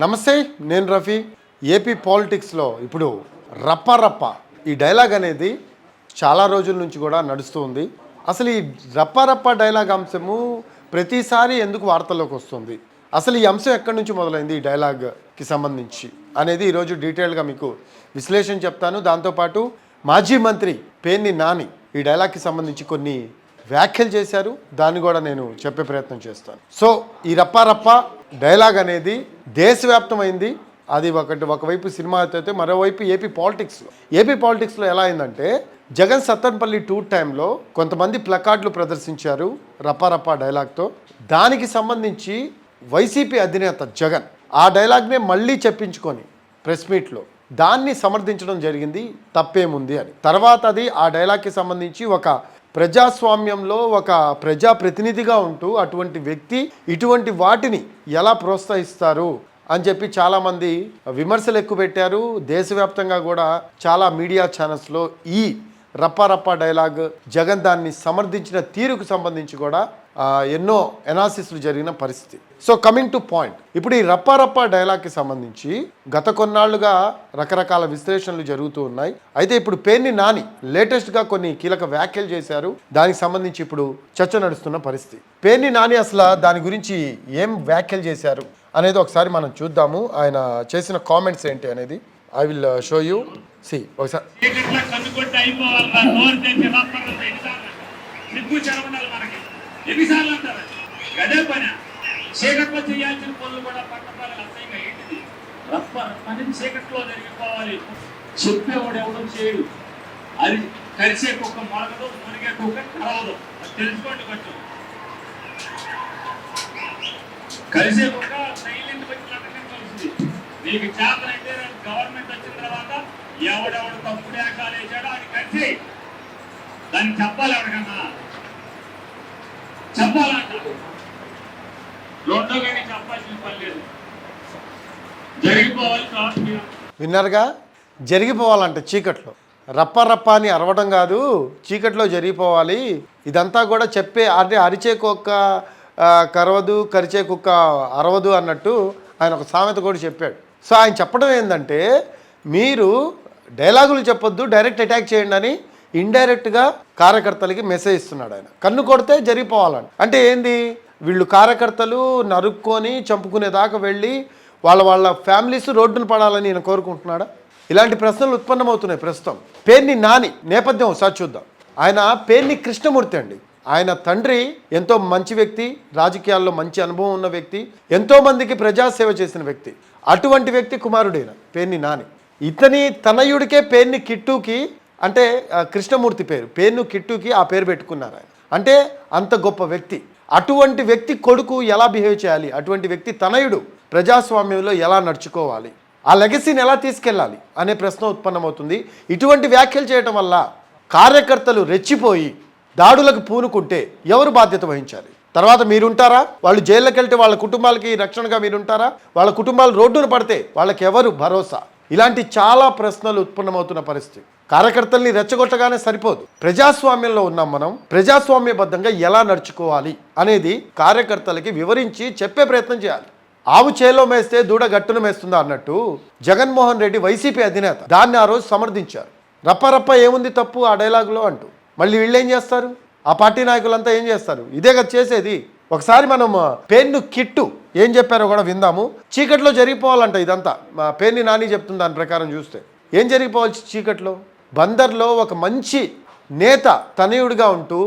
నమస్తే నేను రఫీ. ఏపీ పాలిటిక్స్లో ఇప్పుడు రప్ప రప్ప ఈ డైలాగ్ అనేది చాలా రోజుల నుంచి కూడా నడుస్తూ ఉంది. అసలు ఈ రప్ప రప్ప డైలాగ్ అంశము ప్రతిసారి ఎందుకు వార్తల్లోకి వస్తుంది? అసలు ఈ అంశం ఎక్కడి నుంచి మొదలైంది ఈ డైలాగ్కి సంబంధించి అనేది ఈరోజు డీటెయిల్గా మీకు విశ్లేషణ చెప్తాను. దాంతోపాటు మాజీ మంత్రి పేర్ని నాని ఈ డైలాగ్కి సంబంధించి కొన్ని వ్యాఖ్యలు చేశారు. దాన్ని కూడా నేను చెప్పే ప్రయత్నం చేస్తాను. సో ఈ రప్ప రప్ప డైలాగ్ అనేది దేశవ్యాప్తమైంది. అది ఒకటి ఒకవైపు సినిమా అయితే మరోవైపు ఏపీ పాలిటిక్స్లో ఏపీ పాలిటిక్స్లో ఎలా అయిందంటే జగన్ సత్తన్పల్లి టూర్ టైంలో కొంతమంది ప్లకార్డులు ప్రదర్శించారు రపారపా డైలాగ్తో దానికి సంబంధించి వైసీపీ అధినేత జగన్ ఆ డైలాగ్నే మళ్ళీ చెప్పించుకొని ప్రెస్ మీట్లో దాన్ని సమర్థించడం జరిగింది తప్పేముంది అని. తర్వాత అది ఆ డైలాగ్కి సంబంధించి ఒక ప్రజాస్వామ్యంలో ఒక ప్రజాప్రతినిధిగా ఉంటూ అటువంటి వ్యక్తి ఇటువంటి వాటిని ఎలా ప్రోత్సహిస్తారు అని చెప్పి చాలామంది విమర్శలు ఎక్కువ పెట్టారు. దేశవ్యాప్తంగా కూడా చాలా మీడియా ఛానల్స్లో ఈ రప్పారప్పా డైలాగ్ జగన్ దాన్ని సమర్థించిన తీరుకు సంబంధించి కూడా ఎన్నో ఎనాలిసిస్లు జరిగిన పరిస్థితి. సో కమింగ్ టు పాయింట్ ఇప్పుడు ఈ రప్పారప్ప డైలాగ్కి సంబంధించి గత కొన్నాళ్ళుగా రకరకాల విశ్లేషణలు జరుగుతూ ఉన్నాయి. అయితే ఇప్పుడు పేర్ని నాని లేటెస్ట్గా కొన్ని కీలక వ్యాఖ్యలు చేశారు. దానికి సంబంధించి ఇప్పుడు చర్చ నడుస్తున్న పరిస్థితి. పేర్ని నాని అసలు దాని గురించి ఏం వ్యాఖ్యలు చేశారు అనేది ఒకసారి మనం చూద్దాము. ఆయన చేసిన కామెంట్స్ ఏంటి అనేది. I will show you see ఒకసారి చీకట్లో ఎన్నిసార్లు అంటారు? గదే చేయాల్సిన పనులు కూడా పట్టపాలి అసహ్యంగా ఏంటిది? రప్ప పని చీకట్లో జరిగిపోవాలి. చెప్పేవాడు ఎవడో చేయడు. అది కలిసే కుక్క మొలగదు మునిగే కుక్క కలవదు అది తెలుసుకోండి కొంచెం. కలిసే కుక్క సైలెంట్ వచ్చినట్టుగా కలిసింది నీకు చేతనైతే గవర్నమెంట్ వచ్చిన తర్వాత ఎవడెవడు తప్పుడు ఏకాలు వేసాడో అది కలిసి దాన్ని చెప్పాలి ఎవరికన్నా. చెప్పాలంట. రెండో కానీ చెప్పాల్సిన పని లేదు. జరిగిపోవాలి విన్నారుగా? జరిగిపోవాలంట చీకట్లో. రప్ప రప్ప అని అరవడం కాదు చీకట్లో జరిగిపోవాలి. ఇదంతా కూడా చెప్పే అంటే అరిచే కుక్క కరవదు కరిచే కుక్క అరవదు అన్నట్టు ఆయన ఒక సామెత కూడా చెప్పాడు. సో ఆయన చెప్పడం ఏంటంటే మీరు డైలాగులు చెప్పొద్దు డైరెక్ట్ అటాక్ చేయండి అని ఇండైరెక్ట్గా కార్యకర్తలకి మెసేజ్ ఇస్తున్నాడు ఆయన. కన్ను కొడితే జరిగిపోవాలని. అంటే ఏంది? వీళ్ళు కార్యకర్తలు నరుక్కొని చంపుకునేదాకా వెళ్ళి వాళ్ళ వాళ్ళ ఫ్యామిలీస్ రోడ్డును పడాలని నేను కోరుకుంటున్నాడా? ఇలాంటి ప్రశ్నలు ఉత్పన్నమవుతున్నాయి ప్రస్తుతం. పేర్ని నాని నేపథ్యం ఒకసారి చూద్దాం. ఆయన పేర్ని కృష్ణమూర్తి అండి. ఆయన తండ్రి ఎంతో మంచి వ్యక్తి రాజకీయాల్లో మంచి అనుభవం ఉన్న వ్యక్తి ఎంతో మందికి ప్రజాసేవ చేసిన వ్యక్తి. అటువంటి వ్యక్తి కుమారుడైన పేర్ని నాని. ఇతని తనయుడికే పేర్ని కిట్టుకి అంటే కృష్ణమూర్తి పేరు. పేరును కిట్టుకి ఆ పేరు పెట్టుకున్నారు ఆయన. అంటే అంత గొప్ప వ్యక్తి. అటువంటి వ్యక్తి కొడుకు ఎలా బిహేవ్ చేయాలి? అటువంటి వ్యక్తి తనయుడు ప్రజాస్వామ్యంలో ఎలా నడుచుకోవాలి? ఆ లెగసీని ఎలా తీసుకెళ్ళాలి? అనే ప్రశ్న ఉత్పన్నమవుతుంది. ఇటువంటి వ్యాఖ్యలు చేయటం వల్ల కార్యకర్తలు రెచ్చిపోయి దాడులకు పూనుకుంటే ఎవరు బాధ్యత వహించాలి? తర్వాత మీరుంటారా? వాళ్ళు జైల్లోకి వెళ్తే వాళ్ళ కుటుంబాలకి రక్షణగా మీరుంటారా? వాళ్ళ కుటుంబాలు రోడ్డున పడితే వాళ్ళకి ఎవరు భరోసా? ఇలాంటి చాలా ప్రశ్నలు ఉత్పన్నమవుతున్న పరిస్థితి. కార్యకర్తల్ని రెచ్చగొట్టగానే సరిపోదు. ప్రజాస్వామ్యంలో ఉన్నాం మనం. ప్రజాస్వామ్యబద్ధంగా ఎలా నడుచుకోవాలి అనేది కార్యకర్తలకి వివరించి చెప్పే ప్రయత్నం చేయాలి. ఆవు చేలో మేస్తే దూడ గట్టును మేస్తుందా అన్నట్టు జగన్మోహన్ రెడ్డి వైసీపీ అధినేత దాన్ని ఆ రోజు సమర్థించారు. రప్ప రప్ప ఏముంది తప్పు ఆ డైలాగులో అంటూ. మళ్ళీ వీళ్ళు ఏం చేస్తారు? ఆ పార్టీ నాయకులంతా ఏం చేస్తారు? ఇదే కదా చేసేది. ఒకసారి మనం పెన్ను కిట్టు ఏం చెప్పారో కూడా విందాము. చీకట్లో జరిగిపోవాలంట ఇదంతా. మా పేర్ని నాని చెప్తుంది దాని ప్రకారం చూస్తే. ఏం జరిగిపోవాలి చీకట్లో? బందర్లో ఒక మంచి నేత తనయుడిగా ఉంటూ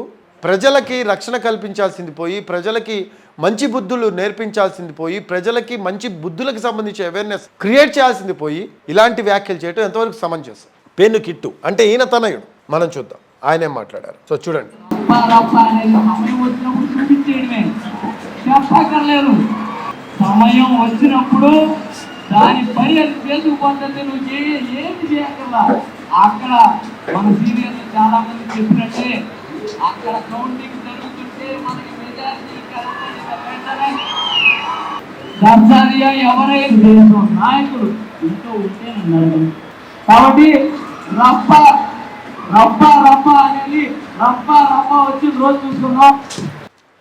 ప్రజలకి రక్షణ కల్పించాల్సింది పోయి ప్రజలకి మంచి బుద్ధులు నేర్పించాల్సింది పోయి ప్రజలకి మంచి బుద్ధులకు సంబంధించి అవేర్నెస్ క్రియేట్ చేయాల్సింది పోయి ఇలాంటి వ్యాఖ్యలు చేయటం ఎంతవరకు సమంజసం పెన్ను కిట్టు. అంటే ఈయన తనయుడు. మనం చూద్దాం. ఆయనే మాట్లాడారు. సో చూడండి. రప్ప సమయం వచ్చినప్పుడు దాని పని అది చేసుకుపోతుంది నువ్వు చేయ ఏమి చేయక్కర్లా. అక్కడ మన సీనియర్లు చాలా మంది చెప్పినట్టే అక్కడ కౌంటింగ్ జరుగుతుంటే మనకి మెజారిటీ వెంటనే దర్శనీయ ఎవరైనా లేదు నాయకుడు ఇంట్లో ఉంటే కాబట్టి రప్ప రప్ప రప్ప అనేది రప్ప రప్ప వచ్చి రోజు చూసుకున్నాం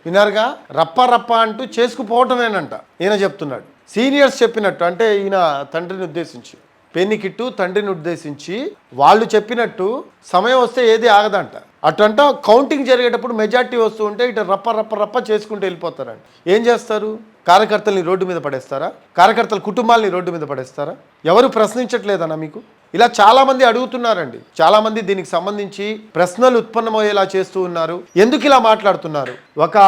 వినారుగా రప్ప రప్ప అంటూ చేసుకుపోవటమేనంట. ఈయన చెప్తున్నాడు. సీనియర్స్ చెప్పినట్టు అంటే ఈయన తండ్రిని ఉద్దేశించి పెన్నికిట్టు తండ్రిని ఉద్దేశించి వాళ్ళు చెప్పినట్టు సమయం వస్తే ఏది ఆగదంట. అటంట కౌంటింగ్ జరిగేటప్పుడు మెజార్టీ వస్తూ ఉంటే ఇటు రప్ప రప్ప రప్ప చేసుకుంటూ వెళ్ళిపోతారంట. ఏం చేస్తారు? కార్యకర్తల్ని రోడ్డు మీద పడేస్తారా? కార్యకర్తల కుటుంబాలని రోడ్డు మీద పడేస్తారా? ఎవరు ప్రశ్నించట్లేదన్నా మీకు? ఇలా చాలామంది అడుగుతున్నారండి. చాలామంది దీనికి సంబంధించి ప్రశ్నలు ఉత్పన్నమయ్యేలా చేస్తూ ఉన్నారు. ఎందుకు ఇలా మాట్లాడుతున్నారు? ఒక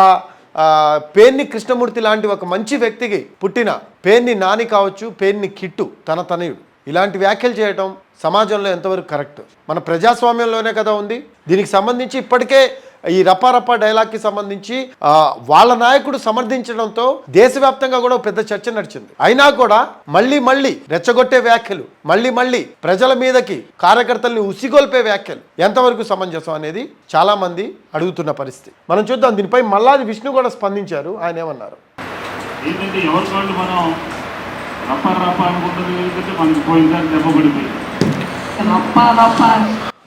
పేర్ని కృష్ణమూర్తి లాంటి ఒక మంచి వ్యక్తికి పుట్టిన పేర్ని నాని కావచ్చు పేర్ని కిట్టు తన తనయుడు. ఇలాంటి వ్యాఖ్యలు చేయటం సమాజంలో ఎంతవరకు కరెక్ట్? మన ప్రజాస్వామ్యంలోనే కదా ఉంది. దీనికి సంబంధించి ఇప్పటికే ఈ రప్పా డైలాగ్కి సంబంధించి ఆ, వాళ్ళ నాయకుడు సమర్థించడంతో దేశవ్యాప్తంగా కూడా పెద్ద చర్చ నడిచింది. అయినా కూడా మళ్ళీ మళ్ళీ రెచ్చగొట్టే వ్యాఖ్యలు మళ్ళీ మళ్ళీ ప్రజల మీదకి కార్యకర్తల్ని ఉసిగొల్పే వ్యాఖ్యలు ఎంతవరకు సమంజసం అనేది చాలా మంది అడుగుతున్న పరిస్థితి. మనం చూద్దాం దీనిపై మల్లాది విష్ణు కూడా స్పందించారు ఆయన ఏమన్నారు? ఏంటంటే ఎవరి వాళ్ళు మనం రప్ప రప్ప అనుకుంటుంది మనకి పోయినసారి దెబ్బ పడిపోయింది. రప్ప రప్ప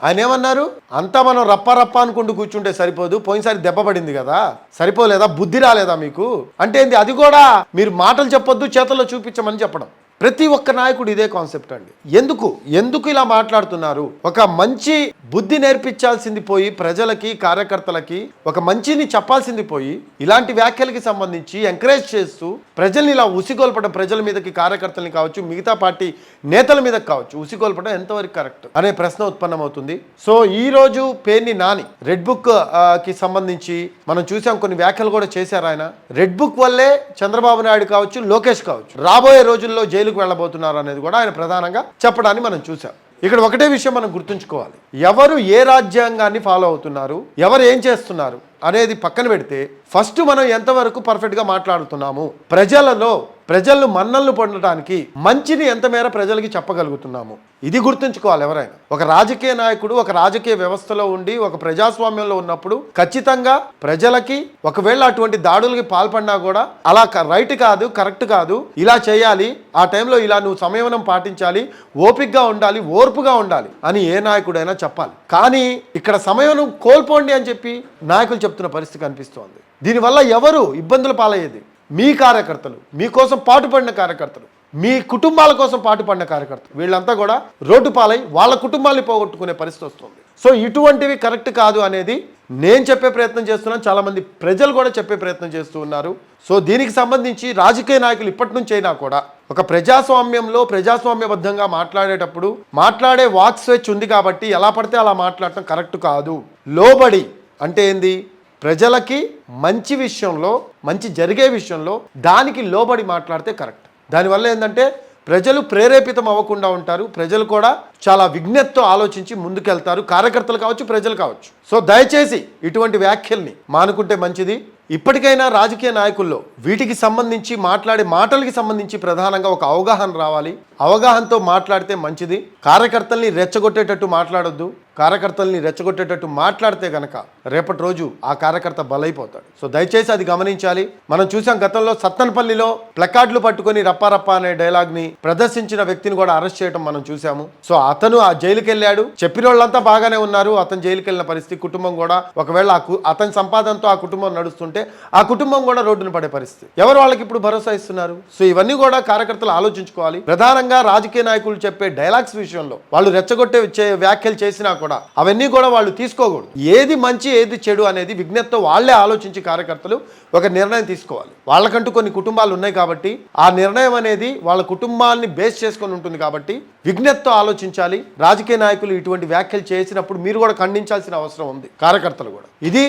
ఆయన ఏమన్నారు? అంతా మనం రప్ప రప్ప అనుకుంటూ కూర్చుంటే సరిపోదు. పోయినసారి దెబ్బ పడింది కదా. సరిపోలేదా? బుద్ధి రాలేదా మీకు? అంటే ఏంది? అది కూడా మీరు మాటలు చెప్పొద్దు చేతుల్లో చూపించమని చెప్పడం. ప్రతి ఒక్క నాయకుడు ఇదే కాన్సెప్ట్ అండి. ఎందుకు? ఎందుకు ఇలా మాట్లాడుతున్నారు? ఒక మంచి బుద్ధి నేర్పించాల్సింది పోయి ప్రజలకి కార్యకర్తలకి ఒక మంచిని చెప్పాల్సింది పోయి ఇలాంటి వ్యాఖ్యలకి సంబంధించి ఎంకరేజ్ చేస్తూ ప్రజల్ని ఇలా ఉసిగొల్పడం ప్రజల మీదకి కార్యకర్తల్ని కావచ్చు మిగతా పార్టీ నేతల మీదకి కావచ్చు ఉసిగొల్పడం ఎంతవరకు కరెక్ట్ అనే ప్రశ్న ఉత్పన్నమవుతుంది. సో ఈ రోజు పేర్ని నాని రెడ్ బుక్కి సంబంధించి మనం చూసాం కొన్ని వ్యాఖ్యలు కూడా చేశారు ఆయన. రెడ్ బుక్ వల్లే చంద్రబాబు నాయుడు కావచ్చు లోకేష్ కావచ్చు. రాబోయే రోజుల్లో జైలు జైలుకు వెళ్ళబోతున్నారు అనేది కూడా ఆయన ప్రధానంగా చెప్పడాన్ని మనం చూసాం ఇక్కడ ఒకటే విషయం మనం గుర్తుంచుకోవాలి. ఎవరు ఏ రాజ్యాంగాన్ని ఫాలో అవుతున్నారు? ఎవరు ఏం చేస్తున్నారు? అనేది పక్కన పెడితే ఫస్ట్ మనం ఎంతవరకు పర్ఫెక్ట్గా మాట్లాడుతున్నాము? ప్రజలలో ప్రజలను మన్నలను పొందడానికి మంచిని ఎంత మేర ప్రజలకి చెప్పగలుగుతున్నాము? ఇది గుర్తుంచుకోవాలి ఎవరైనా. ఒక రాజకీయ నాయకుడు ఒక రాజకీయ వ్యవస్థలో ఉండి ఒక ప్రజాస్వామ్యంలో ఉన్నప్పుడు ఖచ్చితంగా ప్రజలకి ఒకవేళ అటువంటి దాడులకి పాల్పడినా కూడా అలా రైట్ కాదు కరెక్ట్ కాదు ఇలా చేయాలి ఆ టైంలో ఇలా నువ్వు సంయమనం పాటించాలి ఓపిక్గా ఉండాలి ఓర్పుగా ఉండాలి అని ఏ నాయకుడైనా చెప్పాలి. కానీ ఇక్కడ సమయం కోల్పోండి అని చెప్పి నాయకులు చెప్తున్న పరిస్థితి కనిపిస్తోంది. దీనివల్ల ఎవరు ఇబ్బందులు పాలయ్యేది? మీ కార్యకర్తలు మీకోసం పాటుపడిన కార్యకర్తలు మీ కుటుంబాల కోసం పాటుపడిన కార్యకర్తలు. వీళ్ళంతా కూడా రోడ్డు పాలై వాళ్ళ కుటుంబాన్ని పోగొట్టుకునే పరిస్థితి వస్తుంది. సో ఇటువంటివి కరెక్ట్ కాదు అనేది నేను చెప్పే ప్రయత్నం చేస్తున్నాను. చాలామంది ప్రజలు కూడా చెప్పే ప్రయత్నం చేస్తూ ఉన్నారు. సో దీనికి సంబంధించి రాజకీయ నాయకులు ఇప్పటి నుంచి అయినా కూడా ఒక ప్రజాస్వామ్యంలో ప్రజాస్వామ్యబద్ధంగా మాట్లాడేటప్పుడు మాట్లాడే వాక్ స్వేచ్ఛ ఉంది కాబట్టి ఎలా పడితే అలా మాట్లాడటం కరెక్ట్ కాదు. లోబడి అంటే ఏంది? ప్రజలకి మంచి విషయంలో మంచి జరిగే విషయంలో దానికి లోబడి మాట్లాడితే కరెక్ట్. దానివల్ల ఏంటంటే ప్రజలు ప్రేరేపితం అవ్వకుండా ఉంటారు. ప్రజలు కూడా చాలా విజ్ఞతతో ఆలోచించి ముందుకెళ్తారు. కార్యకర్తలు కావచ్చు ప్రజలు కావచ్చు. సో దయచేసి ఇటువంటి వ్యాఖ్యల్ని మానుకుంటే మంచిది. ఇప్పటికైనా రాజకీయ నాయకుల్లో వీటికి సంబంధించి మాట్లాడే మాటలకి సంబంధించి ప్రధానంగా ఒక అవగాహన రావాలి. అవగాహనతో మాట్లాడితే మంచిది. కార్యకర్తల్ని రెచ్చగొట్టేటట్టు మాట్లాడొద్దు. కార్యకర్తల్ని రెచ్చగొట్టేటట్టు మాట్లాడితే గనక రేపటి రోజు ఆ కార్యకర్త బలైపోతాడు. సో దయచేసి అది గమనించాలి. మనం చూసాం గతంలో సత్తనపల్లిలో ప్లకార్డులు పట్టుకొని రప్పారప్ప అనే డైలాగ్ని ప్రదర్శించిన వ్యక్తిని కూడా అరెస్ట్ చేయడం మనం చూసాము సో అతను ఆ జైలుకి వెళ్ళాడు చెప్పిన వాళ్ళంతా బాగానే ఉన్నారు. అతను జైలుకి వెళ్ళిన పరిస్థితి కుటుంబం కూడా ఒకవేళ అతని సంపాదనతో ఆ కుటుంబం నడుస్తుంటే ఆ కుటుంబం కూడా రోడ్డున పడే పరిస్థితి. ఎవరు వాళ్ళకి ఇప్పుడు భరోసా ఇస్తున్నారు? సో ఇవన్నీ కూడా కార్యకర్తలు ఆలోచించుకోవాలి. ప్రధానంగా రాజకీయ నాయకులు చెప్పే డైలాగ్స్ విషయంలో వాళ్ళు రెచ్చగొట్టే వ్యాఖ్యలు చేసినా కూడా అవన్నీ కూడా వాళ్ళు తీసుకోకూడదు. ఏది మంచి ఏది చెడు అనేది విజ్ఞతతో వాళ్ళే ఆలోచించి కార్యకర్తలు ఒక నిర్ణయం తీసుకోవాలి. వాళ్ళకంటూ కొన్ని కుటుంబాలు ఉన్నాయి కాబట్టి ఆ నిర్ణయం అనేది వాళ్ళ కుటుంబాన్ని బేస్ చేసుకొని ఉంటుంది కాబట్టి విజ్ఞతతో ఆలోచించాలి. రాజకీయ నాయకులు ఇటువంటి వ్యాఖ్యలు చేసినప్పుడు మీరు కూడా ఖండించాల్సిన అవసరం ఉంది కార్యకర్తలు కూడా. ఇది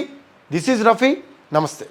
దిస్ ఈజ్ రఫీ. నమస్తే.